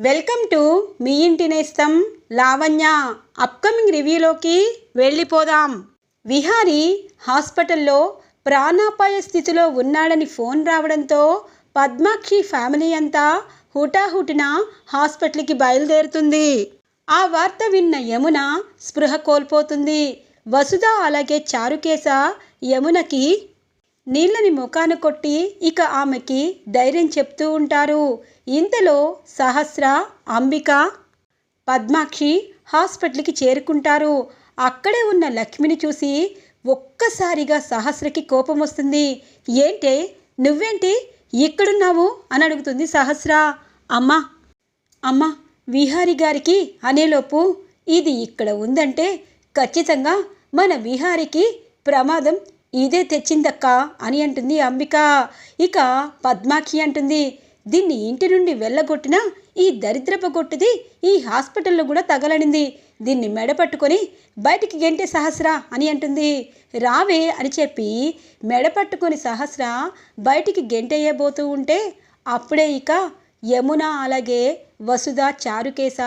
Welcome to me ఇంటి నేస్తం Lavanya. Upcoming రివ్యూలోకి వెళ్ళిపోదాం. విహారీ హాస్పిటల్లో ప్రాణాపాయ స్థితిలో ఉన్నాడని ఫోన్ రావడంతో పద్మాక్షి ఫ్యామిలీ అంతా హుటాహుటిన హాస్పిటల్కి బయలుదేరుతుంది. ఆ వార్త విన్న యమున స్పృహ కోల్పోతుంది. వసుధ అలాగే చారుకేశ యమునకి నీళ్ళని ముఖాన కొట్టి ఇక ఆమెకి ధైర్యం చెప్తూ ఉంటారు. ఇంతలో సహస్ర అంబిక పద్మాక్షి హాస్పిటల్కి చేరుకుంటారు. అక్కడే ఉన్న లక్ష్మిని చూసి ఒక్కసారిగా సహస్రకి కోపం వస్తుంది. ఏంటే నువ్వేంటి ఇక్కడున్నావు అని అడుగుతుంది సహస్ర. అమ్మా అమ్మా విహారి గారికి అనేలోపు ఇది ఇక్కడ ఉందంటే ఖచ్చితంగా మన విహారికి ప్రమాదం ఇదే తెచ్చిందక్క అని అంటుంది అంబిక. ఇక పద్మాక్షి అంటుంది దీన్ని ఇంటి నుండి వెళ్ళగొట్టిన ఈ దరిద్రపు కొట్టుది ఈ హాస్పిటల్లో కూడా తగలనింది. దీన్ని మెడ పట్టుకొని బయటికి గెంటే సహస్ర అని అంటుంది. రావే అని చెప్పి మెడపట్టుకొని సహస్ర బయటికి గెంటేయబోతూ ఉంటే అప్పుడే ఇక యమున అలాగే వసుధ చారుకేశ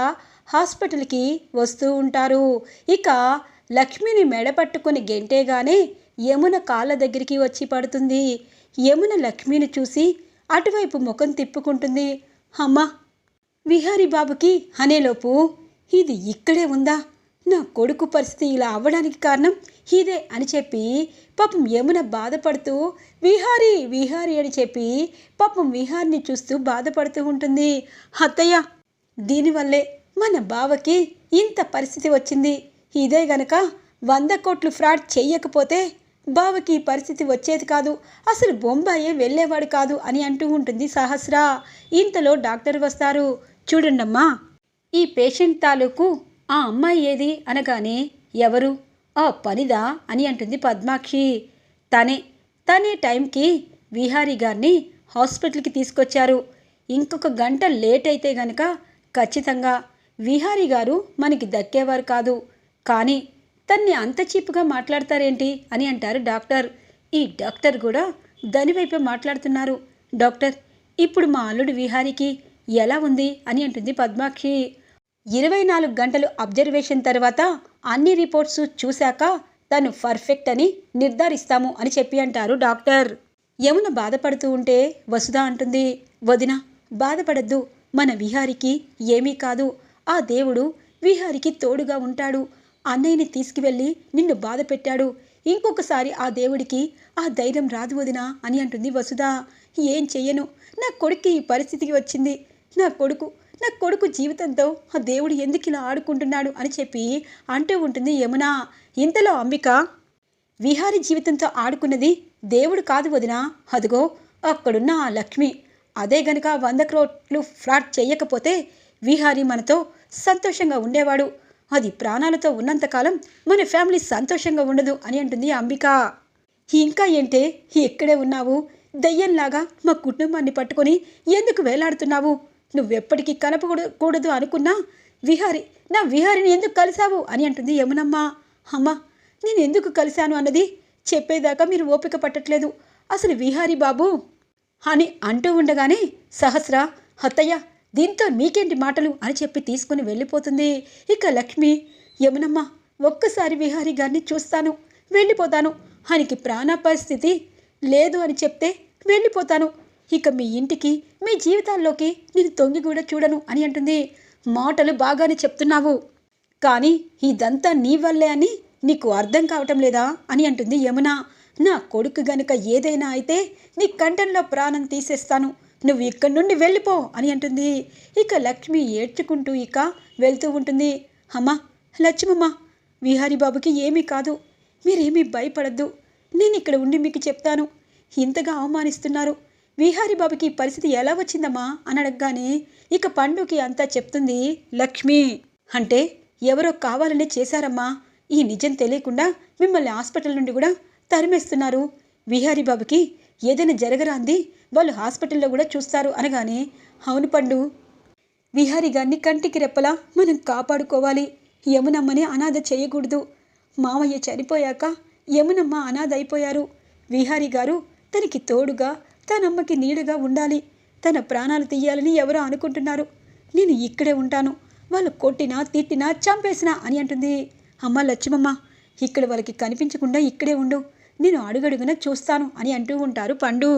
హాస్పిటల్కి వస్తూ ఉంటారు. ఇక లక్ష్మిని మెడపట్టుకొని గెంటేగానే యమున కాళ్ళ దగ్గరికి వచ్చి పడుతుంది. యమున లక్ష్మిని చూసి అటువైపు ముఖం తిప్పుకుంటుంది. అమ్మా విహారీ బాబుకి అనేలోపు ఇది ఇక్కడే ఉందా? నా కొడుకు పరిస్థితి ఇలా అవ్వడానికి కారణం ఇదే అని చెప్పి పాపం యమున బాధపడుతూ విహారీ విహారీ అని చెప్పి పాపం విహారిని చూస్తూ బాధపడుతూ ఉంటుంది. అత్తయ్య దీనివల్లే మన బావకి ఇంత పరిస్థితి వచ్చింది. ఇదే గనక వంద కోట్లు ఫ్రాడ్ చెయ్యకపోతే బావకి ఈ పరిస్థితి వచ్చేది కాదు. అసలు బొంబాయే వెళ్ళేవాడు కాదు అని అంటూ ఉంటుంది సహస్ర. ఇంతలో డాక్టర్ వస్తారు. చూడండమ్మా ఈ పేషెంట్ తాలూకు ఆ అమ్మాయి ఏది అనగానే ఎవరు? ఆ పనిదా అని అంటుంది పద్మాక్షి. తనే తనే టైంకి విహారీ గారిని హాస్పిటల్కి తీసుకొచ్చారు. ఇంకొక గంట లేట్ అయితే గనక ఖచ్చితంగా విహారీ గారు మనకి దక్కేవారు కాదు. కానీ తన్ని అంత చీపుగా మాట్లాడతారేంటి అని అంటారు డాక్టర్. ఈ డాక్టర్ కూడా దానివైపే మాట్లాడుతున్నారు. డాక్టర్ ఇప్పుడు మా అల్లుడు విహారీకి ఎలా ఉంది అని అంటుంది పద్మాక్షి. ఇరవై నాలుగు గంటలు అబ్జర్వేషన్ తర్వాత అన్ని రిపోర్ట్స్ చూశాక తను పర్ఫెక్ట్ అని నిర్ధారిస్తాము అని చెప్పి అంటారు డాక్టర్. యమున బాధపడుతూ ఉంటే వసుధ అంటుంది వదిన బాధపడద్దు. మన విహారికి ఏమీ కాదు. ఆ దేవుడు విహారికి తోడుగా ఉంటాడు. అన్నయ్యని తీసుకువెళ్ళి నిన్ను బాధ పెట్టాడు. ఇంకొకసారి ఆ దేవుడికి ఆ ధైర్యం రాదు వదినా అని అంటుంది వసుధ. ఏం చెయ్యను. నా కొడుక్కి ఈ పరిస్థితికి వచ్చింది. నా కొడుకు నా కొడుకు జీవితంతో ఆ దేవుడు ఎందుకు ఇలా ఆడుకుంటున్నాడు అని చెప్పి అంటూ ఉంటుంది యమున. ఇంతలో అంబిక విహారి జీవితంతో ఆడుకున్నది దేవుడు కాదు వదినా. అదిగో అక్కడున్న ఆ లక్ష్మి. అదే గనుక వంద క్రోట్లు ఫ్రాడ్ చేయకపోతే విహారీ మనతో సంతోషంగా ఉండేవాడు. అది ప్రాణాలతో ఉన్నంతకాలం మన ఫ్యామిలీ సంతోషంగా ఉండదు అని అంటుంది అంబిక. ఇంకా ఏంటే? ఎక్కడే ఉన్నావు? దయ్యంలాగా మా కుటుంబాన్ని పట్టుకొని ఎందుకు వేలాడుతున్నావు? నువ్వెప్పటికీ కనపకూడదు అనుకున్నా విహారి నా విహారిని ఎందుకు కలిశావు? అని అంటుంది యమునమ్మ. అమ్మ నేను ఎందుకు కలిశాను అన్నది చెప్పేదాకా మీరు ఓపిక పట్టట్లేదు. అసలు విహారీ బాబు అని అంటూ ఉండగానే సహస్ర అత్తయ్య దీంతో మీకేంటి మాటలు అని చెప్పి తీసుకుని వెళ్ళిపోతుంది. ఇక లక్ష్మి యమునమ్మ ఒక్కసారి విహారీ గారిని చూస్తాను వెళ్ళిపోతాను. ఆయనకి ప్రాణ పరిస్థితి లేదు అని చెప్తే వెళ్ళిపోతాను. ఇక మీ ఇంటికి మీ జీవితాల్లోకి నేను తొంగి కూడా చూడను అని అంటుంది. మాటలు బాగానే చెప్తున్నావు. కానీ ఇదంతా నీ వల్లే అని నీకు అర్థం కావటం లేదా అని అంటుంది యమున. నా కొడుకు గనుక ఏదైనా అయితే నీ కంఠంలో ప్రాణం తీసేస్తాను. నువ్వు ఇక్కడి నుండి వెళ్ళిపో అని అంటుంది. ఇక లక్ష్మి ఏడ్చుకుంటూ ఇక వెళ్తూ ఉంటుంది. అమ్మా లక్ష్మమ్మ విహారీ బాబుకి ఏమీ కాదు. మీరేమీ భయపడద్దు. నేను ఇక్కడ ఉండి మీకు చెప్తాను. ఇంతగా అవమానిస్తున్నారు. విహారీ బాబుకి పరిస్థితి ఎలా వచ్చిందమ్మా అని అడగగానే ఇక పండుకి అంతా చెప్తుంది లక్ష్మి. అంటే ఎవరో కావాలనే చేశారమ్మా. ఈ నిజం తెలియకుండా మిమ్మల్ని హాస్పిటల్ నుండి కూడా తరిమేస్తున్నారు. విహారీ బాబుకి ఏదైనా జరగరాంది వాళ్ళు హాస్పిటల్లో కూడా చూస్తారు అనగానే అవును పండు. విహారి గారిని కంటికి రెప్పలా మనం కాపాడుకోవాలి. యమునమ్మని అనాథ చేయకూడదు. మామయ్య చనిపోయాక యమునమ్మ అనాథ అయిపోయారు విహారీ గారు తనకి తోడుగా తనమ్మకి నీడుగా ఉండాలి. తన ప్రాణాలు తీయాలని ఎవరో అనుకుంటున్నారు. నేను ఇక్కడే ఉంటాను. వాళ్ళు కొట్టినా తిట్టినా చంపేసినా అని అంటుంది. అమ్మ లక్ష్మమ్మ ఇక్కడ వాళ్ళకి కనిపించకుండా ఇక్కడే ఉండు. నేను అడుగడుగున చూస్తాను అని అంటూ ఉంటారు పండు.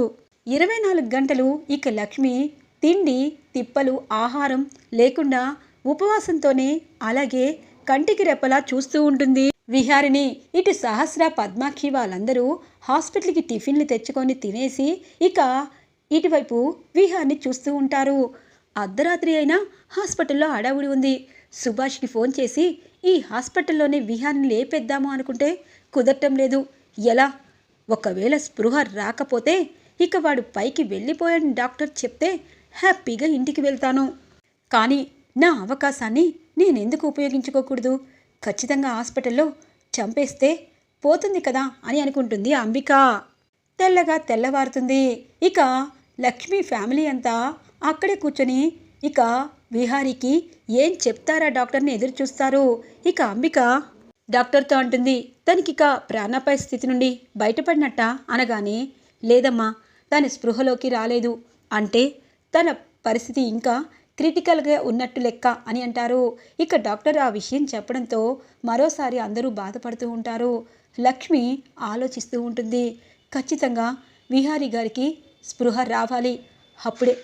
ఇరవై నాలుగు గంటలు ఇక లక్ష్మి తిండి తిప్పలు ఆహారం లేకుండా ఉపవాసంతోనే అలాగే కంటికి రెప్పలా చూస్తూ ఉంటుంది. విహారిని ఇటు సహస్ర పద్మాక్షి వాళ్ళందరూ హాస్పిటల్కి టిఫిన్లు తెచ్చుకొని తినేసి ఇక ఇటువైపు విహార్ని చూస్తూ ఉంటారు. అర్ధరాత్రి అయినా హాస్పిటల్లో హడావుడి ఉంది. సుభాష్కి ఫోన్ చేసి ఈ హాస్పిటల్లోనే విహార్ని లేపేద్దాము అనుకుంటే కుదరటం లేదు. ఎలా? ఒకవేళ స్పృహ రాకపోతే ఇక వాడు పైకి వెళ్ళిపోయాడని డాక్టర్ చెప్తే హ్యాపీగా ఇంటికి వెళ్తాను. కానీ నా అవకాశాన్ని నేనెందుకు ఉపయోగించుకోకూడదు? ఖచ్చితంగా హాస్పిటల్లో చంపేస్తే పోతుంది కదా అని అనుకుంటుంది అంబిక. తెల్లగా తెల్లవారుతుంది. ఇక లక్ష్మి ఫ్యామిలీ అంతా అక్కడే కూర్చొని ఇక విహారీకి ఏం చెప్తారా డాక్టర్ని ఎదురు చూస్తారు? ఇక అంబిక డాక్టర్తో అంటుంది తనకిక ప్రాణాపాయ స్థితి నుండి బయటపడినట్ట అనగానే లేదమ్మా తన స్పృహలోకి రాలేదు. అంటే తన పరిస్థితి ఇంకా క్రిటికల్గా ఉన్నట్టు లెక్క అని అంటారు. ఇక డాక్టర్ ఆ విషయం చెప్పడంతో మరోసారి అందరూ బాధపడుతూ ఉంటారు. లక్ష్మి ఆలోచిస్తూ ఉంటుంది ఖచ్చితంగా విహారీ గారికి స్పృహ రావాలి. అప్పుడే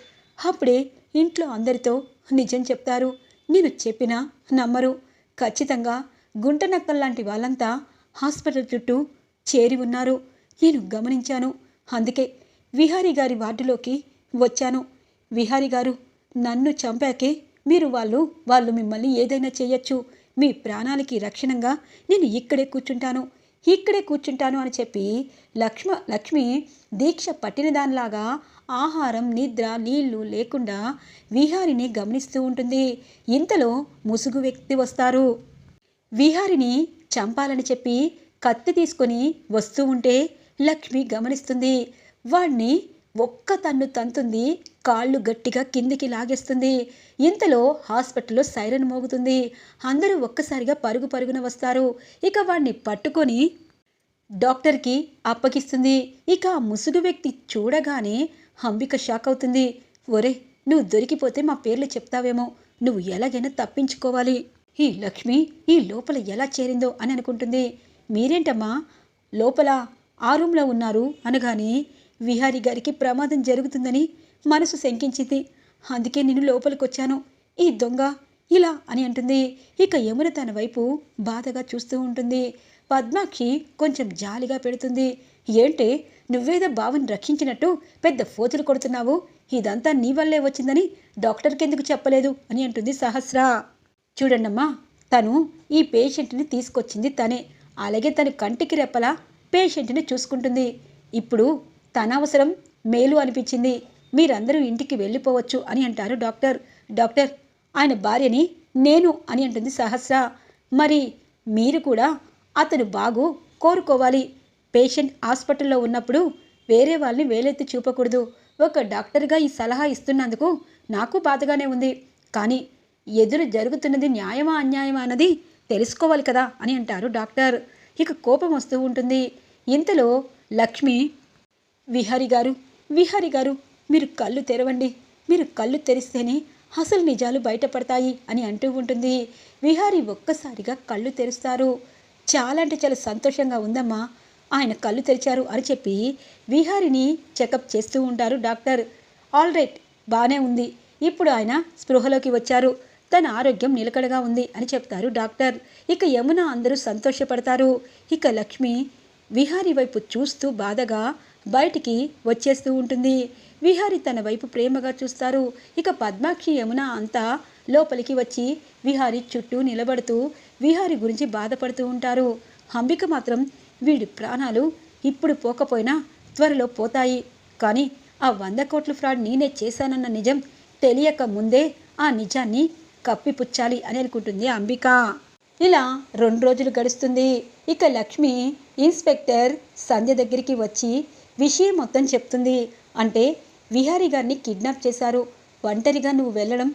అప్పుడే ఇంట్లో అందరితో నిజం చెప్తారు. నేను చెప్పినా నమ్మరు. ఖచ్చితంగా గుంటనక్కల్ లాంటి వాళ్ళంతా హాస్పిటల్ చుట్టూ చేరి ఉన్నారు. నేను గమనించాను. అందుకే విహారీ గారి వార్డులోకి వచ్చాను. విహారీ గారు నన్ను చంపాకే మీరు వాళ్ళు వాళ్ళు మిమ్మల్ని ఏదైనా చేయొచ్చు. మీ ప్రాణాలకి రక్షణంగా నేను ఇక్కడే కూర్చుంటాను. ఇక్కడే కూర్చుంటాను అని చెప్పి లక్ష్మ లక్ష్మి దీక్ష పట్టిన దానిలాగా ఆహారం నిద్ర నీళ్ళు లేకుండా విహారిని గమనిస్తూ ఉంటుంది. ఇంతలో ముసుగు వ్యక్తి వస్తారు. విహారిని చంపాలని చెప్పి కత్తి తీసుకొని వస్తూ ఉంటే లక్ష్మి గమనిస్తుంది. వాణ్ణి ఒక్క తన్ను తంతుంది కాళ్ళు గట్టిగా కిందికి లాగేస్తుంది. ఇంతలో హాస్పిటల్లో సైరన్ మోగుతుంది. అందరూ ఒక్కసారిగా పరుగు పరుగున వస్తారు. ఇక వాణ్ణి పట్టుకొని డాక్టర్కి అప్పగిస్తుంది. ఇక ఆ ముసుగు వ్యక్తి చూడగానే అంబిక షాక్ అవుతుంది. ఒరే నువ్వు దొరికిపోతే మా పేర్లు చెప్తావేమో. నువ్వు ఎలాగైనా తప్పించుకోవాలి. ఈ లక్ష్మి ఈ లోపల ఎలా చేరిందో అని అనుకుంటుంది. మీరేంటమ్మా? లోపల ఆ రూమ్లో ఉన్నారు అనగానే విహారీ గారికి ప్రమాదం జరుగుతుందని మనసు శంకించింది. అందుకే నేను లోపలికొచ్చాను. ఈ దొంగ ఇలా అని అంటుంది. ఇక యమున తన వైపు బాధగా చూస్తూ ఉంటుంది. పద్మాక్షి కొంచెం జాలిగా పెడుతుంది. ఏంటే నువ్వేదో బావని రక్షించినట్టు పెద్ద ఫోతులు కొడుతున్నావు. ఇదంతా నీ వల్లే వచ్చిందని డాక్టర్కి ఎందుకు చెప్పలేదు అని అంటుంది సహస్ర. చూడండమ్మా తను ఈ పేషెంట్ని తీసుకొచ్చింది తనే. అలాగే తన కంటికి రెప్పలా పేషెంట్ని చూసుకుంటుంది. ఇప్పుడు తన అవసరం మేలు అనిపించింది. మీరందరూ ఇంటికి వెళ్ళిపోవచ్చు అని అంటారు డాక్టర్. డాక్టర్ ఆయన భార్యని నేను అని అంటుంది సహస్ర. మరి మీరు కూడా అతను బాగు కోరుకోవాలి. పేషెంట్ హాస్పిటల్లో ఉన్నప్పుడు వేరే వాళ్ళని వేలెత్తి చూపకూడదు. ఒక డాక్టర్గా ఈ సలహా ఇస్తున్నందుకు నాకు బాధగానే ఉంది. కానీ ఎదురు జరుగుతున్నది న్యాయమా అన్యాయమా అన్నది తెలుసుకోవాలి కదా అని అంటారు డాక్టర్. ఇక కోపం వస్తూ ఉంటుంది. ఇంతలో లక్ష్మి విహారి గారు విహారి గారు మీరు కళ్ళు తెరవండి. మీరు కళ్ళు తెరిస్తేనే అసలు నిజాలు బయటపడతాయి అని అంటూ ఉంటుంది. విహారి ఒక్కసారిగా కళ్ళు తెరుస్తారు. చాలా అంటే చాలా సంతోషంగా ఉందమ్మా. ఆయన కళ్ళు తెరిచారు అని చెప్పి విహారిని చెకప్ చేస్తూ ఉంటారు డాక్టర్. ఆల్ రైట్ బాగానే ఉంది. ఇప్పుడు ఆయన స్పృహలోకి వచ్చారు. తన ఆరోగ్యం నిలకడగా ఉంది అని చెప్తారు డాక్టర్. ఇక యమున అందరూ సంతోషపడతారు. ఇక లక్ష్మి విహారి వైపు చూస్తూ బాధగా బయటికి వచ్చేస్తూ ఉంటుంది. విహారి తన వైపు ప్రేమగా చూస్తారు. ఇక పద్మాక్షి యమున అంతా లోపలికి వచ్చి విహారి చుట్టూ నిలబడుతూ విహారి గురించి బాధపడుతూ ఉంటారు. అంబిక మాత్రం వీడి ప్రాణాలు ఇప్పుడు పోకపోయినా త్వరలో పోతాయి. కానీ ఆ వంద కోట్ల ఫ్రాడ్ నేనే చేశానన్న నిజం తెలియక ముందే ఆ నిజాన్ని కప్పిపుచ్చాలి అని అనుకుంటుంది అంబిక. ఇలా రెండు రోజులు గడుస్తుంది. ఇక లక్ష్మి ఇన్స్పెక్టర్ సంధ్య దగ్గరికి వచ్చి విషయం మొత్తం చెప్తుంది. అంటే విహారీ గారిని కిడ్నాప్ చేశారు. ఒంటరిగా నువ్వు వెళ్ళడం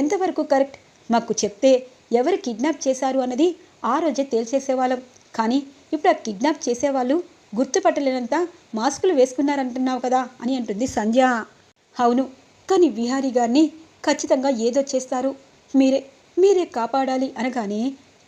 ఎంతవరకు కరెక్ట్? మాకు చెప్తే ఎవరు కిడ్నాప్ చేశారు అన్నది ఆ రోజే తేల్చేసేవాళ్ళం. కానీ ఇప్పుడు ఆ కిడ్నాప్ చేసేవాళ్ళు గుర్తుపట్టలేనంత మాస్కులు వేసుకున్నారంటున్నావు కదా అని అంటుంది సంధ్య. అవును కానీ విహారీ గారిని ఖచ్చితంగా ఏదో చేస్తారు. మీరే మీరే కాపాడాలి అనగానే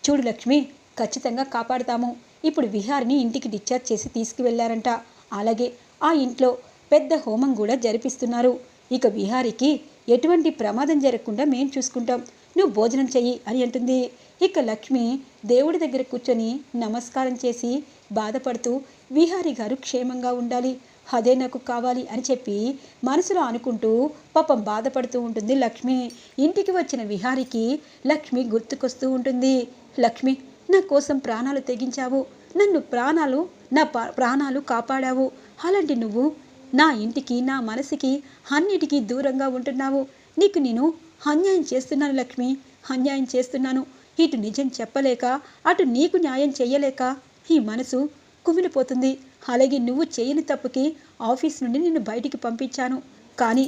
చూడు లక్ష్మి ఖచ్చితంగా కాపాడతాము. ఇప్పుడు విహారిని ఇంటికి డిశ్చార్జ్ చేసి తీసుకువెళ్ళారంట. అలాగే ఆ ఇంట్లో పెద్ద హోమం కూడా జరిపిస్తున్నారు. ఇక విహారికి ఎటువంటి ప్రమాదం జరగకుండా మేం చూసుకుంటాం. నువ్వు భోజనం చెయ్యి అని అంటుంది. ఇక లక్ష్మి దేవుడి దగ్గర కూర్చొని నమస్కారం చేసి బాధపడుతూ విహారి గారు క్షేమంగా ఉండాలి. అదే నాకు కావాలి అని చెప్పి మనసులో అనుకుంటూ పాపం బాధపడుతూ ఉంటుంది లక్ష్మి. ఇంటికి వచ్చిన విహారికి లక్ష్మి గుర్తుకొస్తూ ఉంటుంది. లక్ష్మి నా కోసం ప్రాణాలు తెగించావు. నన్ను ప్రాణాలు నా పా- ప్రాణాలు కాపాడావు. అలాంటి నువ్వు నా ఇంటికి నా మనసుకి అన్నిటికీ దూరంగా ఉంటున్నావు. నీకు నేను అన్యాయం చేస్తున్నాను లక్ష్మి. అన్యాయం చేస్తున్నాను. ఇటు నిజం చెప్పలేక అటు నీకు న్యాయం చేయలేక ఈ మనసు కుమిలిపోతుంది. అలాగే నువ్వు చేయని తప్పుకి ఆఫీస్ నుండి నిన్ను బయటికి పంపించాను. కానీ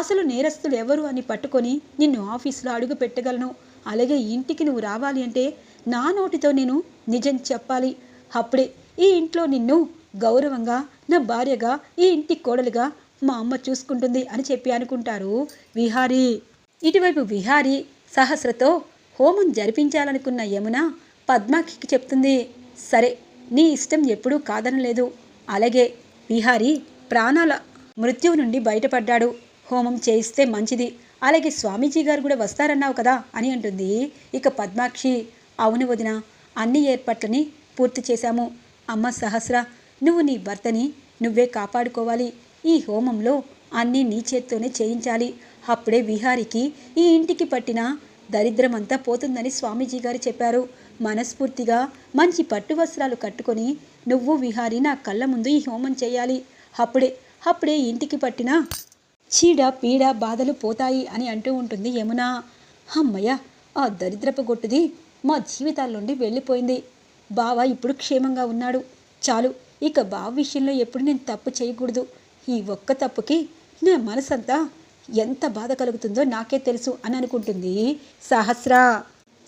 అసలు నేరస్తులు ఎవరు అని పట్టుకొని నిన్ను ఆఫీసులో అడుగు పెట్టగలను. అలాగే ఇంటికి నువ్వు రావాలి అంటే నా నోటితో నేను నిజం చెప్పాలి. అప్పుడే ఈ ఇంట్లో నిన్ను గౌరవంగా నా భార్యగా ఈ ఇంటి కోడలుగా మా అమ్మ చూసుకుంటుంది అని చెప్పి అనుకుంటారు విహారీ. ఇటువైపు విహారీ సహస్రతో హోమం జరిపించాలనుకున్న యమున పద్మాకి చెప్తుంది సరే నీ ఇష్టం ఎప్పుడూ కాదనలేదు. అలాగే విహారీ ప్రాణాల మృత్యువు నుండి బయటపడ్డాడు. హోమం చేయిస్తే మంచిది. అలాగే స్వామీజీ గారు కూడా వస్తారన్నావు కదా అని అంటుంది. ఇక పద్మాక్షి అవును వదిన అన్ని ఏర్పాట్లని పూర్తి చేశాము. అమ్మ సహస్ర నువ్వు నీ భర్తని నువ్వే కాపాడుకోవాలి. ఈ హోమంలో అన్నీ నీ చేత్తోనే చేయించాలి. అప్పుడే విహారికి ఈ ఇంటికి పట్టిన దరిద్రమంతా పోతుందని స్వామీజీ గారు చెప్పారు. మనస్ఫూర్తిగా మంచి పట్టు వస్త్రాలు కట్టుకొని నువ్వు విహారి నా కళ్ళ ముందు ఈ హోమం చేయాలి. అప్పుడే అప్పుడే ఇంటికి పట్టిన చీడ పీడ బాధలు పోతాయి అని అంటూ ఉంటుంది యమున. అమ్మయ్య ఆ దరిద్రపు గొట్టుది మా జీవితాల నుండి వెళ్ళిపోయింది. బావ ఇప్పుడు క్షేమంగా ఉన్నాడు. చాలు ఇక బావ విషయంలో ఎప్పుడు నేను తప్పు చేయకూడదు. ఈ ఒక్క తప్పుకి నా మనసంతా ఎంత బాధ కలుగుతుందో నాకే తెలుసు అని అనుకుంటుంది సహస్ర.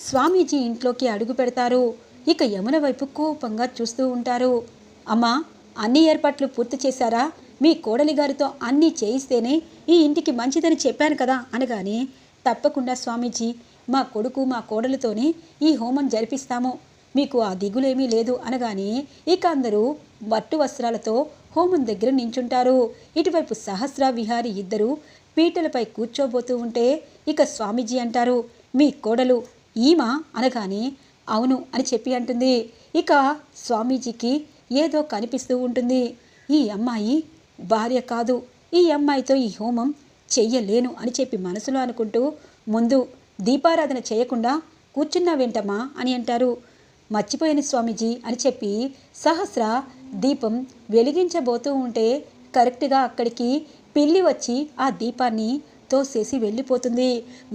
స్వామీజీ ఇంట్లోకి అడుగు పెడతారు. ఇక యమున వైపు కోపంగా చూస్తూ ఉంటారు. అమ్మా అన్ని ఏర్పాట్లు పూర్తి చేశారా? మీ కోడలి గారితో అన్నీ చేయిస్తేనే ఈ ఇంటికి మంచిదని చెప్పాను కదా అనగానే తప్పకుండా స్వామీజీ మా కొడుకు మా కోడలితోనే ఈ హోమం జరిపిస్తాము. మీకు ఆ దిగులేమీ లేదు అనగానే ఇక అందరూ పట్టు వస్త్రాలతో హోమం దగ్గర నించుంటారు. ఇటువైపు సహస్ర విహారి ఇద్దరు పీటలపై కూర్చోబోతూ ఉంటే ఇక స్వామీజీ అంటారు మీ కోడలు ఈమా అనగానే అవును అని చెప్పి అంటుంది. ఇక స్వామీజీకి ఏదో కనిపిస్తూ ఉంటుంది. ఈ అమ్మాయి భార్య కాదు. ఈ అమ్మాయితో ఈ హోమం చెయ్యలేను అని చెప్పి మనసులో అనుకుంటూ ముందు దీపారాధన చేయకుండా కూర్చున్నావేంటమ్మా అని అంటారు. మర్చిపోయాను స్వామీజీ అని చెప్పి సహస్ర దీపం వెలిగించబోతూ ఉంటే కరెక్ట్గా అక్కడికి పిల్లి వచ్చి ఆ దీపాన్ని తోసేసి వెళ్ళిపోతుంది.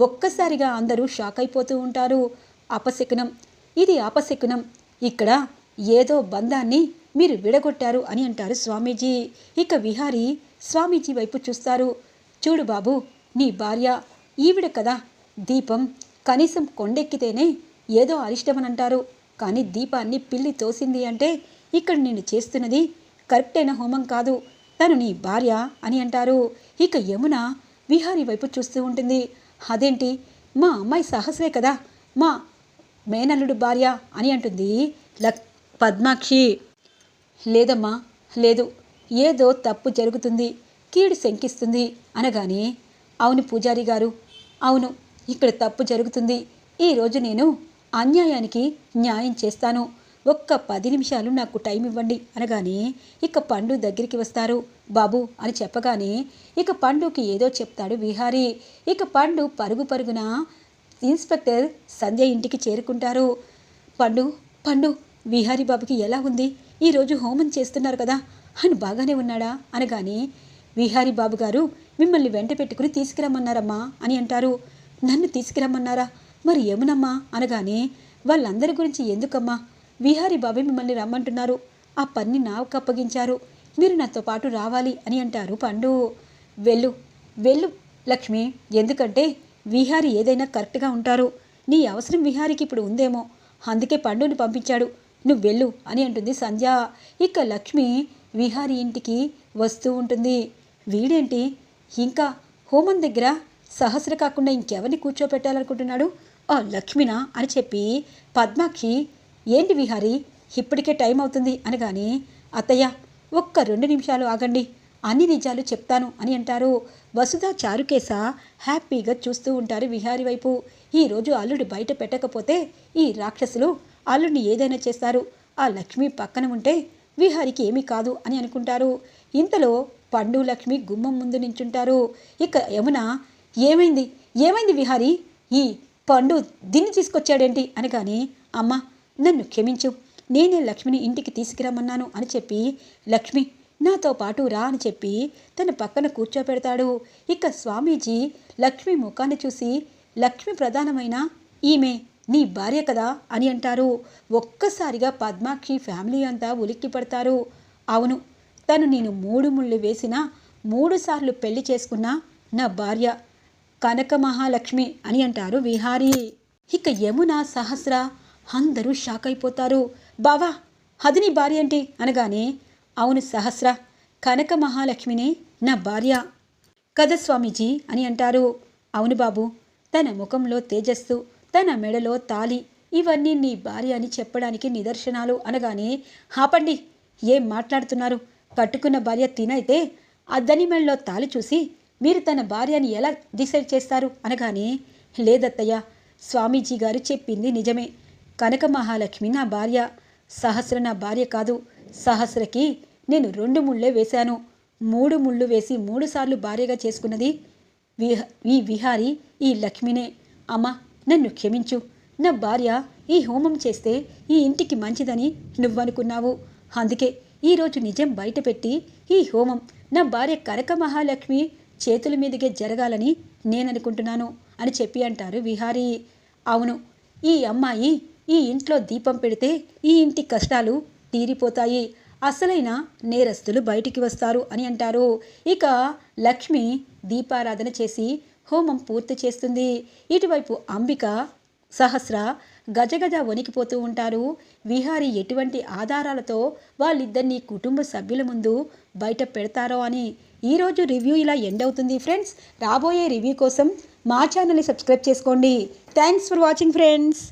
ఒక్కసారిగా అందరూ షాక్ అయిపోతూ ఉంటారు. అపశకునం. ఇది అపశకునం. ఇక్కడ ఏదో బంధాన్ని మీరు విడగొట్టారు అని అంటారు స్వామీజీ. ఇక విహారి స్వామీజీ వైపు చూస్తారు. చూడు బాబు నీ భార్య ఈవిడ కదా. దీపం కనీసం కొండెక్కితేనే ఏదో అరిష్టమని అంటారు కానీ దీపాన్ని పిల్లి తోసింది అంటే ఇక్కడ నేను చేస్తున్నది కరెక్టైన హోమం కాదు. తను నీ భార్య అని అంటారు. ఇక యమున విహారీ వైపు చూస్తూ ఉంటుంది. అదేంటి? మా అమ్మాయి సాహసే కదా. మా మేనల్లుడు భార్య అని అంటుంది లక్ పద్మాక్షి. లేదమ్మా లేదు. ఏదో తప్పు జరుగుతుంది. కీడు శంకిస్తుంది అనగానే అవును పూజారి గారు. అవును ఇక్కడ తప్పు జరుగుతుంది. ఈరోజు నేను అన్యాయానికి న్యాయం చేస్తాను. ఒక్క పది నిమిషాలు నాకు టైం ఇవ్వండి అనగానే ఇక పండు దగ్గరికి వస్తారు. బాబు అని చెప్పగానే ఇక పండుకి ఏదో చెప్తాడు విహారీ. ఇక పండు పరుగు పరుగున ఇన్స్పెక్టర్ సంధ్య ఇంటికి చేరుకుంటారు. పండు పండు విహారీ బాబుకి ఎలా ఉంది? ఈరోజు హోమం చేస్తున్నారు కదా? అని బాగానే ఉన్నాడా? అనగానే విహారీ బాబు గారు మిమ్మల్ని వెంట పెట్టుకుని తీసుకురమ్మన్నారమ్మా అని అంటారు. నన్ను తీసుకురమ్మన్నారా? మరి ఏమునమ్మా? అనగానే వాళ్ళందరి గురించి ఎందుకమ్మా? విహారీ బాబు మిమ్మల్ని రమ్మంటున్నారు. ఆ పన్ని నాకు అప్పగించారు. మీరు నాతో పాటు రావాలి అని అంటారు పండు. వెళ్ళు వెళ్ళు లక్ష్మి. ఎందుకంటే విహారి ఏదైనా కరెక్ట్గా ఉంటారు. నీ అవసరం విహారికి ఇప్పుడు ఉందేమో. అందుకే పండుని పంపించాడు. నువ్వు వెళ్ళు అని అంటుంది సంధ్య. ఇక లక్ష్మి విహారి ఇంటికి వస్తూ ఉంటుంది. వీడేంటి? ఇంకా హోమం దగ్గర సహస్ర కాకుండా ఇంకెవరిని కూర్చోపెట్టాలనుకుంటున్నాడు? ఆ లక్ష్మినా అని చెప్పి పద్మాక్షి ఏంటి విహారి? ఇప్పటికే టైం అవుతుంది అనగానే అత్తయ్య ఒక్క రెండు నిమిషాలు ఆగండి. అన్ని నిజాలు చెప్తాను అని అంటారు. వసుధ చారుకేశ హ్యాపీగా చూస్తూ ఉంటారు విహారి వైపు. ఈరోజు అల్లుడు బయట పెట్టకపోతే ఈ రాక్షసులు అల్లుడిని ఏదైనా చేస్తారు. ఆ లక్ష్మి పక్కన ఉంటే విహారికి ఏమీ కాదు అని అనుకుంటారు. ఇంతలో పండు లక్ష్మి గుమ్మం ముందు నించుంటారు. ఇక యమున ఏమైంది? ఏమైంది విహారి? ఈ పండు దీన్ని తీసుకొచ్చాడేంటి? అనగానే అమ్మ నన్ను క్షమించు. నేనే లక్ష్మిని ఇంటికి తీసుకురమ్మన్నాను అని చెప్పి లక్ష్మి నాతో పాటు రా అని చెప్పి తన పక్కన కూర్చోపెడతాడు. ఇక స్వామీజీ లక్ష్మి ముఖాన్ని చూసి లక్ష్మి ప్రధానమైన ఈమె నీ భార్య కదా అని అంటారు. ఒక్కసారిగా పద్మాక్షి ఫ్యామిలీ అంతా ఉలిక్కి పడతారు. అవును తను నేను మూడు ముళ్ళు వేసిన మూడు సార్లు పెళ్ళి చేసుకున్న నా భార్య కనక మహాలక్ష్మి అని అంటారు విహారీ. ఇక యమున సహస్ర అందరూ షాక్ అయిపోతారు బావా అది నీ భార్య ఏంటి? అనగానే అవును సహస్ర కనక మహాలక్ష్మినే నా భార్య. కదా స్వామీజీ అని అంటారు. అవును బాబు తన ముఖంలో తేజస్సు తన మెడలో తాలి ఇవన్నీ నీ భార్య అని చెప్పడానికి నిదర్శనాలు. అనగానే హాపండి ఏం మాట్లాడుతున్నారు? కట్టుకున్న భార్య తినైతే అద్దని మెడలో తాలి చూసి మీరు తన భార్యని ఎలా డిసైడ్ చేస్తారు? అనగానే లేదత్తయ్య స్వామీజీ గారు చెప్పింది నిజమే. కనక మహాలక్ష్మి నా భార్య. సహస్ర నా భార్య కాదు. సహస్రకి నేను రెండు ముళ్ళే వేశాను. మూడు ముళ్ళు వేసి మూడుసార్లు భార్యగా చేసుకున్నది విహ ఈ విహారి ఈ లక్ష్మినే. అమ్మ నన్ను క్షమించు. నా భార్య ఈ హోమం చేస్తే ఈ ఇంటికి మంచిదని నువ్వనుకున్నావు. అందుకే ఈరోజు నిజం బయటపెట్టి ఈ హోమం నా భార్య కనక మహాలక్ష్మి చేతుల మీదకే జరగాలని నేననుకుంటున్నాను అని చెప్పి అంటారు విహారీ. అవును ఈ అమ్మాయి ఈ ఇంట్లో దీపం పెడితే ఈ ఇంటి కష్టాలు తీరిపోతాయి. అసలైన నేరస్తులు బయటికి వస్తారు అని అంటారు. ఇక లక్ష్మి దీపారాధన చేసి హోమం పూర్తి చేస్తుంది. ఇటువైపు అంబిక సహస్ర గజగజ వణికిపోతూ ఉంటారు. విహారి ఎటువంటి ఆధారాలతో వాళ్ళిద్దరిని కుటుంబ సభ్యుల ముందు బయట పెడతారో అని ఈరోజు రివ్యూ ఇలా ఎండ్ అవుతుంది ఫ్రెండ్స్. రాబోయే రివ్యూ కోసం మా ఛానల్ని సబ్స్క్రైబ్ చేసుకోండి. Thanks for watching friends.